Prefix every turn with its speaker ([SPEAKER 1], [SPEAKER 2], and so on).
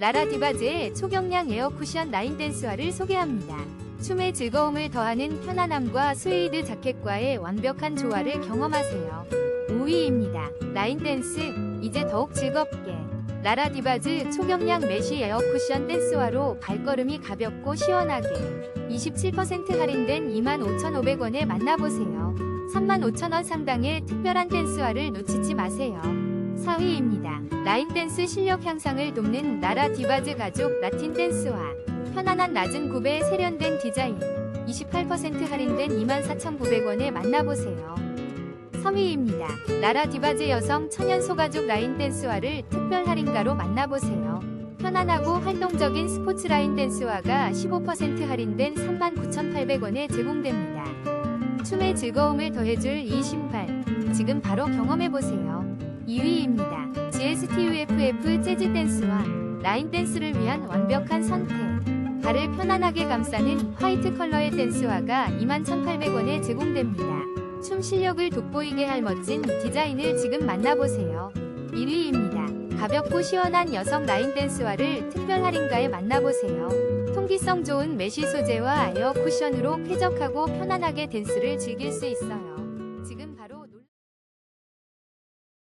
[SPEAKER 1] 라라 디바즈의 초경량 에어 쿠션 라인 댄스화를 소개합니다. 춤의 즐거움을 더하는 편안함과 스웨이드 자켓과의 완벽한 조화를 경험하세요. 5위입니다. 라인 댄스, 이제 더욱 즐겁게. 라라 디바즈 초경량 메쉬 에어 쿠션 댄스화로 발걸음이 가볍고 시원하게 27% 할인된 25,500원에 만나보세요. 35,000원 상당의 특별한 댄스화를 놓치지 마세요. 4위입니다. 라인 댄스 실력 향상을 돕는 나라 디바즈 가족 라틴 댄스화. 편안한 낮은 굽에 세련된 디자인. 28% 할인된 24,900원에 만나보세요. 3위입니다. 나라 디바즈 여성 천연 소가죽 라인 댄스화를 특별 할인가로 만나보세요. 편안하고 활동적인 스포츠 라인 댄스화가 15% 할인된 39,800원에 제공됩니다. 춤의 즐거움을 더해줄 이 신발. 지금 바로 경험해보세요. 2위입니다. GSTUFF 재즈 댄스와 라인 댄스를 위한 완벽한 선택. 발을 편안하게 감싸는 화이트 컬러의 댄스화가 21,800원에 제공됩니다. 춤 실력을 돋보이게 할 멋진 디자인을 지금 만나보세요. 1위입니다. 가볍고 시원한 여성 라인 댄스화를 특별 할인가에 만나보세요. 통기성 좋은 메쉬 소재와 에어 쿠션으로 쾌적하고 편안하게 댄스를 즐길 수 있어요.